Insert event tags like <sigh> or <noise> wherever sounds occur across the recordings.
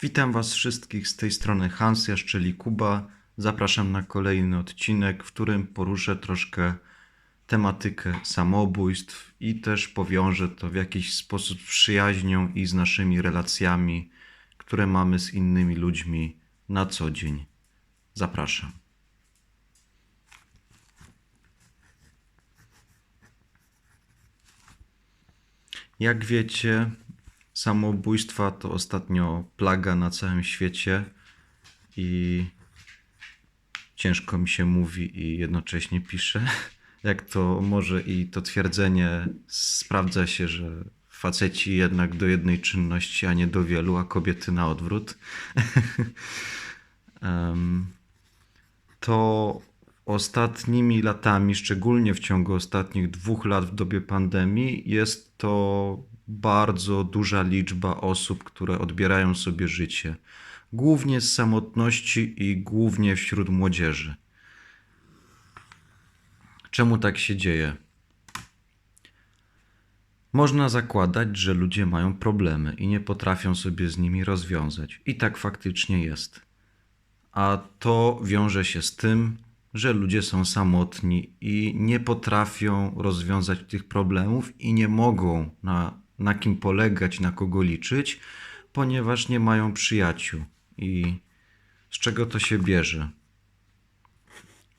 Witam Was wszystkich z tej strony Hans Jaszczeli Kuba. Zapraszam na kolejny odcinek, w którym poruszę troszkę tematykę samobójstw i też powiążę to w jakiś sposób z przyjaźnią i z naszymi relacjami, które mamy z innymi ludźmi na co dzień. Zapraszam. Jak wiecie, samobójstwa to ostatnio plaga na całym świecie i ciężko mi się mówi i jednocześnie pisze. <laughs> Jak to może i to twierdzenie sprawdza się, że faceci jednak do jednej czynności, a nie do wielu, a kobiety na odwrót. <laughs> To ostatnimi latami, szczególnie w ciągu ostatnich dwóch lat w dobie pandemii, jest to bardzo duża liczba osób, które odbierają sobie życie. Głównie z samotności i głównie wśród młodzieży. Czemu tak się dzieje? Można zakładać, że ludzie mają problemy i nie potrafią sobie z nimi rozwiązać. I tak faktycznie jest. A to wiąże się z tym, że ludzie są samotni i nie potrafią rozwiązać tych problemów i nie mogą na, na kim polegać, na kogo liczyć, ponieważ nie mają przyjaciół. I z czego to się bierze?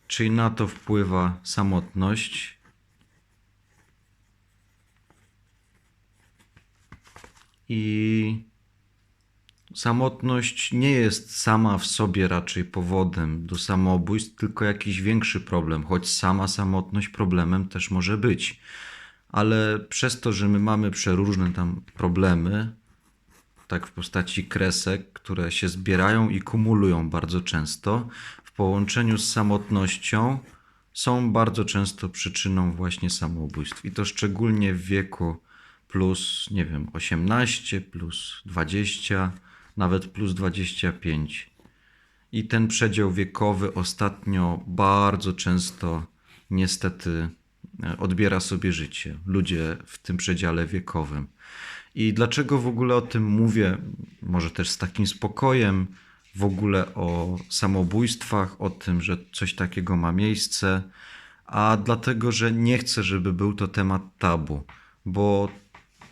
Czyli na to wpływa samotność, i samotność nie jest sama w sobie raczej powodem do samobójstw, tylko jakiś większy problem, choć sama samotność problemem też może być. Ale przez to, że my mamy przeróżne tam problemy, tak w postaci kresek, które się zbierają i kumulują bardzo często, w połączeniu z samotnością, są bardzo często przyczyną właśnie samobójstw. I to szczególnie w wieku plus, nie wiem, 18, plus 20, nawet plus 25. I ten przedział wiekowy ostatnio bardzo często niestety e, odbiera sobie życie. Ludzie w tym przedziale wiekowym. I dlaczego w ogóle o tym mówię? Może też z takim spokojem, w ogóle o samobójstwach, o tym, że coś takiego ma miejsce, a dlatego, że nie chcę, żeby był to temat tabu, bo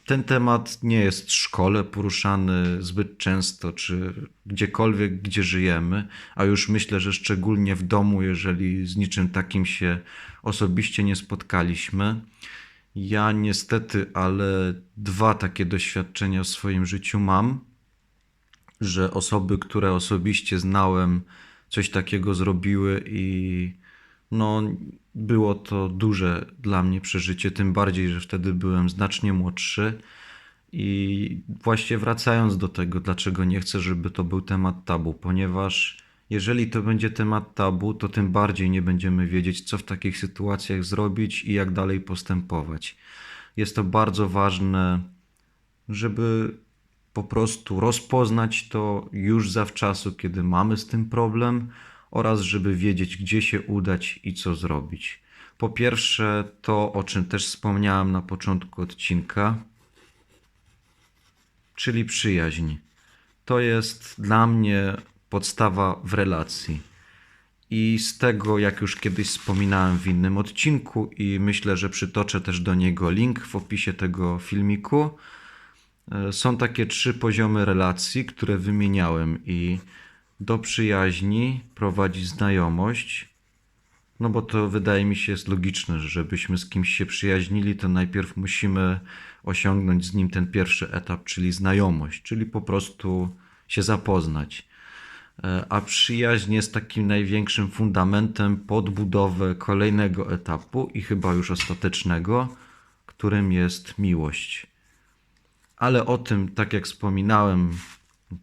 ten temat nie jest w szkole poruszany zbyt często, czy gdziekolwiek, gdzie żyjemy, a już myślę, że szczególnie w domu, jeżeli z niczym takim się osobiście nie spotkaliśmy. Ja niestety, ale dwa takie doświadczenia w swoim życiu mam, że osoby, które osobiście znałem, coś takiego zrobiły i no, było to duże dla mnie przeżycie, tym bardziej, że wtedy byłem znacznie młodszy. I właśnie wracając do tego, dlaczego nie chcę, żeby to był temat tabu, ponieważ jeżeli to będzie temat tabu, to tym bardziej nie będziemy wiedzieć, co w takich sytuacjach zrobić i jak dalej postępować. Jest to bardzo ważne, żeby po prostu rozpoznać to już zawczasu, kiedy mamy z tym problem, oraz żeby wiedzieć, gdzie się udać i co zrobić. Po pierwsze, to o czym też wspomniałem na początku odcinka, czyli przyjaźń. To jest dla mnie podstawa w relacji. I z tego, jak już kiedyś wspominałem w innym odcinku, i myślę, że przytoczę też do niego link w opisie tego filmiku, e, są takie trzy poziomy relacji, które wymieniałem, i do przyjaźni prowadzi znajomość, no bo to wydaje mi się jest logiczne, że żebyśmy z kimś się przyjaźnili, to najpierw musimy osiągnąć z nim ten pierwszy etap, czyli znajomość, czyli po prostu się zapoznać. E, a przyjaźń jest takim największym fundamentem pod budowę kolejnego etapu i chyba już ostatecznego, którym jest miłość. Ale o tym, tak jak wspominałem,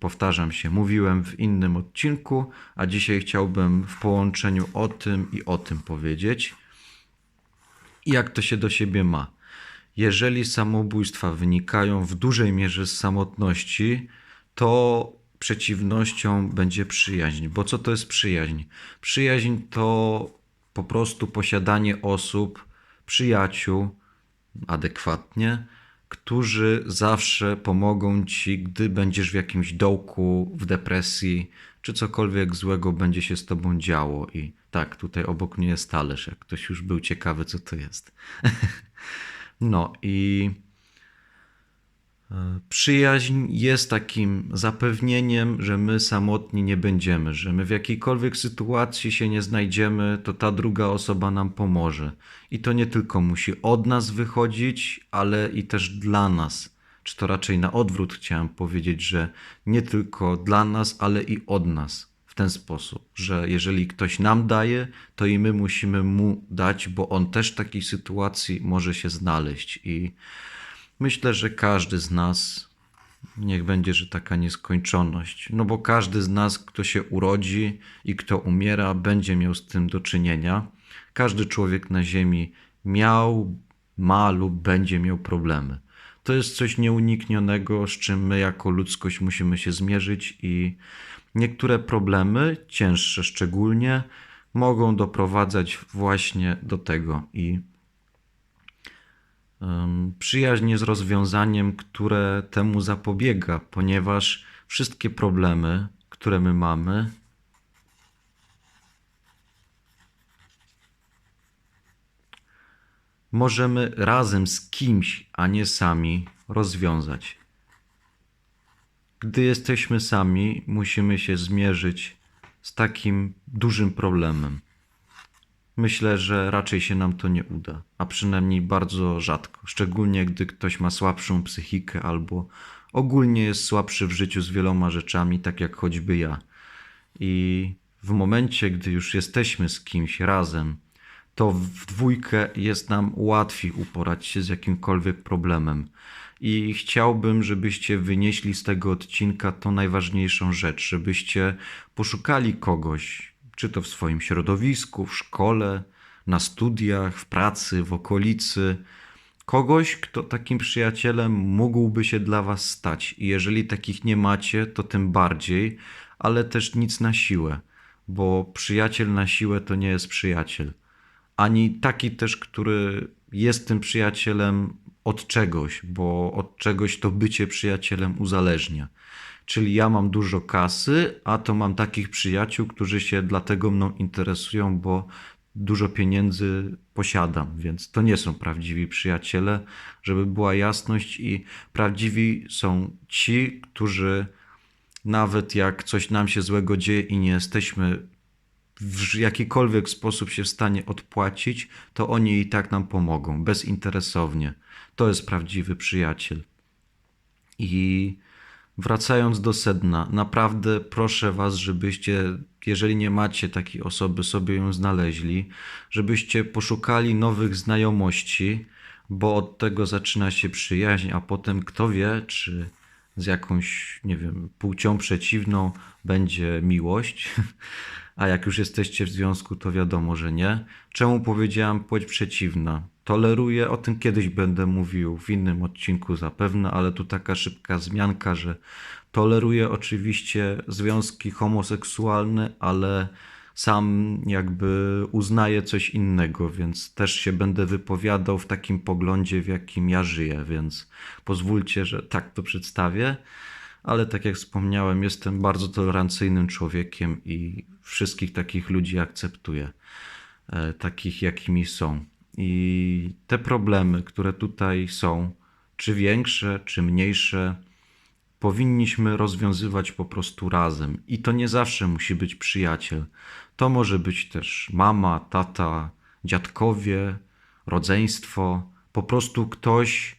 powtarzam się, mówiłem w innym odcinku, a dzisiaj chciałbym w połączeniu o tym i o tym powiedzieć. Jak to się do siebie ma. Jeżeli samobójstwa wynikają w dużej mierze z samotności, to przeciwnością będzie przyjaźń. Bo co to jest przyjaźń? Przyjaźń to po prostu posiadanie osób, przyjaciół, adekwatnie, którzy zawsze pomogą ci, gdy będziesz w jakimś dołku, w depresji, czy cokolwiek złego będzie się z tobą działo. I tak, tutaj obok mnie jest talerz, jak ktoś już był ciekawy, co to jest. <laughs> no i przyjaźń jest takim zapewnieniem, że my samotni nie będziemy, że my w jakiejkolwiek sytuacji się nie znajdziemy, to ta druga osoba nam pomoże. I to nie tylko musi od nas wychodzić, ale i też dla nas. Czy to raczej na odwrót chciałem powiedzieć, że nie tylko dla nas, ale i od nas w ten sposób, że jeżeli ktoś nam daje, to i my musimy mu dać, bo on też w takiej sytuacji może się znaleźć. I myślę, że każdy z nas, niech będzie, że taka nieskończoność, no bo każdy z nas, kto się urodzi i kto umiera, będzie miał z tym do czynienia. Każdy człowiek na Ziemi miał, ma lub będzie miał problemy. To jest coś nieuniknionego, z czym my jako ludzkość musimy się zmierzyć i niektóre problemy, cięższe szczególnie, mogą doprowadzać właśnie do tego i przyjaźń jest rozwiązaniem, które temu zapobiega, ponieważ wszystkie problemy, które my mamy, możemy razem z kimś, a nie sami rozwiązać. Gdy jesteśmy sami, musimy się zmierzyć z takim dużym problemem. Myślę, że raczej się nam to nie uda, a przynajmniej bardzo rzadko, szczególnie gdy ktoś ma słabszą psychikę albo ogólnie jest słabszy w życiu z wieloma rzeczami, tak jak choćby ja. I w momencie, gdy już jesteśmy z kimś razem, to w dwójkę jest nam łatwiej uporać się z jakimkolwiek problemem. I chciałbym, żebyście wynieśli z tego odcinka to najważniejszą rzecz, żebyście poszukali kogoś, czy to w swoim środowisku, w szkole, na studiach, w pracy, w okolicy, kogoś, kto takim przyjacielem mógłby się dla Was stać. I jeżeli takich nie macie, to tym bardziej, ale też nic na siłę, bo przyjaciel na siłę to nie jest przyjaciel ani taki też, który jest tym przyjacielem od czegoś, bo od czegoś to bycie przyjacielem uzależnia. Czyli ja mam dużo kasy, a to mam takich przyjaciół, którzy się dlatego mną interesują, bo dużo pieniędzy posiadam, więc to nie są prawdziwi przyjaciele, żeby była jasność i prawdziwi są ci, którzy nawet jak coś nam się złego dzieje i nie jesteśmy w jakikolwiek sposób się w stanie odpłacić, to oni i tak nam pomogą, bezinteresownie. To jest prawdziwy przyjaciel. I wracając do sedna, naprawdę proszę Was, żebyście, jeżeli nie macie takiej osoby, sobie ją znaleźli, żebyście poszukali nowych znajomości, bo od tego zaczyna się przyjaźń, a potem kto wie, czy z jakąś, nie wiem, płcią przeciwną będzie miłość. <laughs> a jak już jesteście w związku, to wiadomo, że nie. Czemu powiedziałam płeć przeciwna? Toleruję, o tym kiedyś będę mówił w innym odcinku zapewne, ale tu taka szybka zmianka, że toleruję oczywiście związki homoseksualne, ale sam jakby uznaję coś innego, więc też się będę wypowiadał w takim poglądzie, w jakim ja żyję, więc pozwólcie, że tak to przedstawię ale tak jak wspomniałem, jestem bardzo tolerancyjnym człowiekiem i wszystkich takich ludzi akceptuję, e, takich jakimi są. I te problemy, które tutaj są, czy większe, czy mniejsze, powinniśmy rozwiązywać po prostu razem. I to nie zawsze musi być przyjaciel. To może być też mama, tata, dziadkowie, rodzeństwo, po prostu ktoś,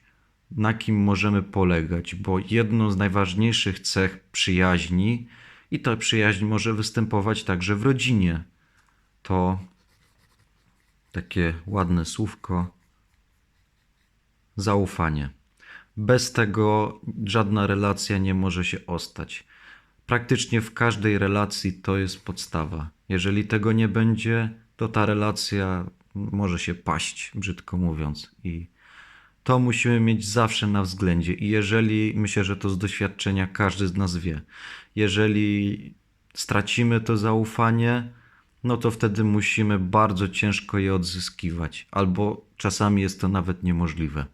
na kim możemy polegać, bo jedną z najważniejszych cech przyjaźni, i ta przyjaźń może występować także w rodzinie, to takie ładne słówko zaufanie. Bez tego żadna relacja nie może się ostać. Praktycznie w każdej relacji to jest podstawa. Jeżeli tego nie będzie, to ta relacja może się paść, brzydko mówiąc, i to musimy mieć zawsze na względzie. I jeżeli, myślę, że to z doświadczenia każdy z nas wie, jeżeli stracimy to zaufanie, no to wtedy musimy bardzo ciężko je odzyskiwać, albo czasami jest to nawet niemożliwe.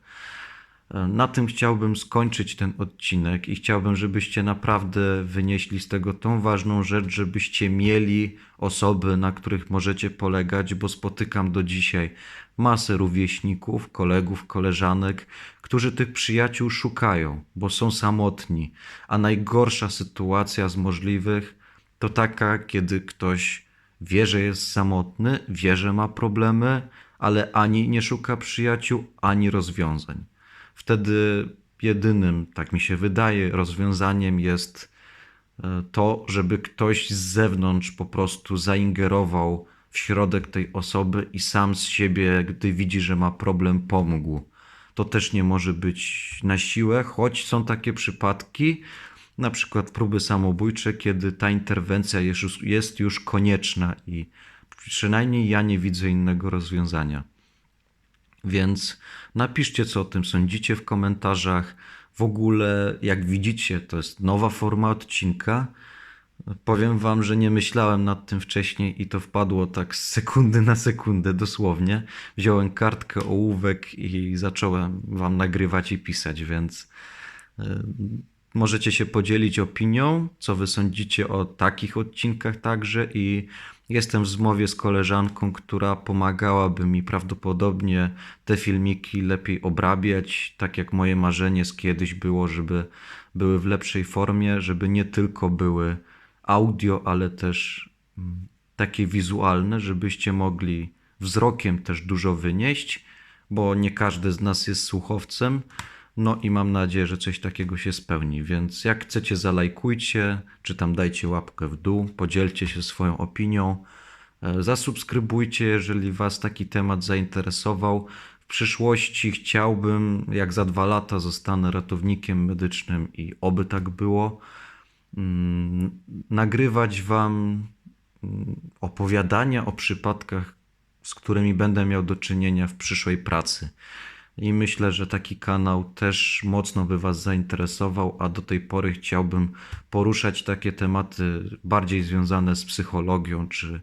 Na tym chciałbym skończyć ten odcinek i chciałbym, żebyście naprawdę wynieśli z tego tą ważną rzecz, żebyście mieli osoby, na których możecie polegać, bo spotykam do dzisiaj masę rówieśników, kolegów, koleżanek, którzy tych przyjaciół szukają, bo są samotni. A najgorsza sytuacja z możliwych to taka, kiedy ktoś wie, że jest samotny, wie, że ma problemy, ale ani nie szuka przyjaciół, ani rozwiązań. Wtedy jedynym, tak mi się wydaje, rozwiązaniem jest e, to, żeby ktoś z zewnątrz po prostu zaingerował w środek tej osoby i sam z siebie, gdy widzi, że ma problem, pomógł. To też nie może być na siłę, choć są takie przypadki, na przykład próby samobójcze, kiedy ta interwencja jest już, jest już konieczna i przynajmniej ja nie widzę innego rozwiązania. Więc napiszcie, co o tym sądzicie w komentarzach. W ogóle, jak widzicie, to jest nowa forma odcinka. Powiem Wam, że nie myślałem nad tym wcześniej i to wpadło tak z sekundy na sekundę, dosłownie. Wziąłem kartkę, ołówek i zacząłem Wam nagrywać i pisać, więc y, możecie się podzielić opinią, co Wy sądzicie o takich odcinkach także i jestem w zmowie z koleżanką, która pomagałaby mi prawdopodobnie te filmiki lepiej obrabiać, tak jak moje marzenie z kiedyś było, żeby były w lepszej formie, żeby nie tylko były audio, ale też mm, takie wizualne, żebyście mogli wzrokiem też dużo wynieść, bo nie każdy z nas jest słuchowcem. No i mam nadzieję, że coś takiego się spełni. Więc jak chcecie, zalajkujcie, czy tam dajcie łapkę w dół, podzielcie się swoją opinią, e, zasubskrybujcie, jeżeli Was taki temat zainteresował. W przyszłości chciałbym, jak za dwa lata zostanę ratownikiem medycznym i oby tak było, mm, nagrywać Wam mm, opowiadania o przypadkach, z którymi będę miał do czynienia w przyszłej pracy. I myślę, że taki kanał też mocno by Was zainteresował, a do tej pory chciałbym poruszać takie tematy bardziej związane z psychologią czy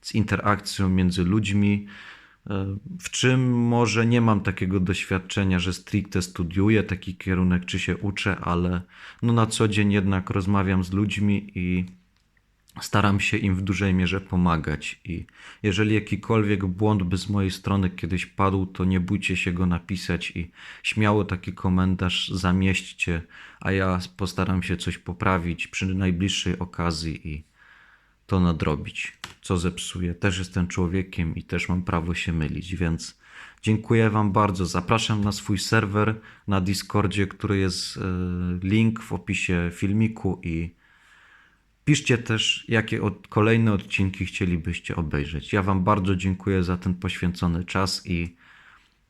z interakcją między ludźmi, e, w czym może nie mam takiego doświadczenia, że stricte studiuję taki kierunek czy się uczę, ale no na co dzień jednak rozmawiam z ludźmi i staram się im w dużej mierze pomagać. I jeżeli jakikolwiek błąd by z mojej strony kiedyś padł, to nie bójcie się go napisać i śmiało taki komentarz zamieśćcie, a ja postaram się coś poprawić przy najbliższej okazji i to nadrobić. Co zepsuję. Też jestem człowiekiem i też mam prawo się mylić, więc dziękuję Wam bardzo. Zapraszam na swój serwer na Discordzie, który jest e, link w opisie filmiku i Piszcie też, jakie od, kolejne odcinki chcielibyście obejrzeć. Ja Wam bardzo dziękuję za ten poświęcony czas i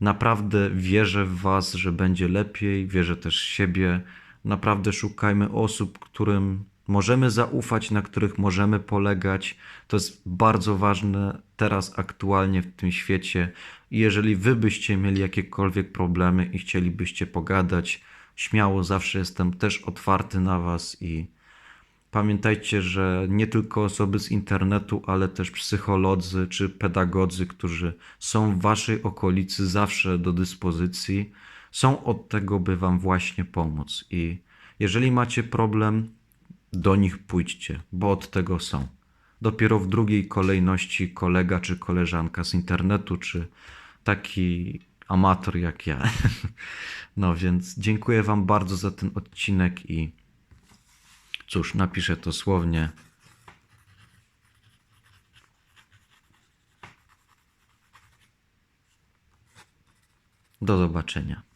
naprawdę wierzę w Was, że będzie lepiej. Wierzę też w siebie. Naprawdę szukajmy osób, którym możemy zaufać, na których możemy polegać. To jest bardzo ważne teraz, aktualnie w tym świecie. I jeżeli Wy byście mieli jakiekolwiek problemy i chcielibyście pogadać, śmiało zawsze jestem też otwarty na Was i. Pamiętajcie, że nie tylko osoby z internetu, ale też psycholodzy czy pedagodzy, którzy są w waszej okolicy zawsze do dyspozycji, są od tego, by wam właśnie pomóc. I jeżeli macie problem, do nich pójdźcie, bo od tego są. Dopiero w drugiej kolejności kolega czy koleżanka z internetu, czy taki amator jak ja. <laughs> No więc dziękuję Wam bardzo za ten odcinek i Cóż, napiszę to słownie. Do zobaczenia.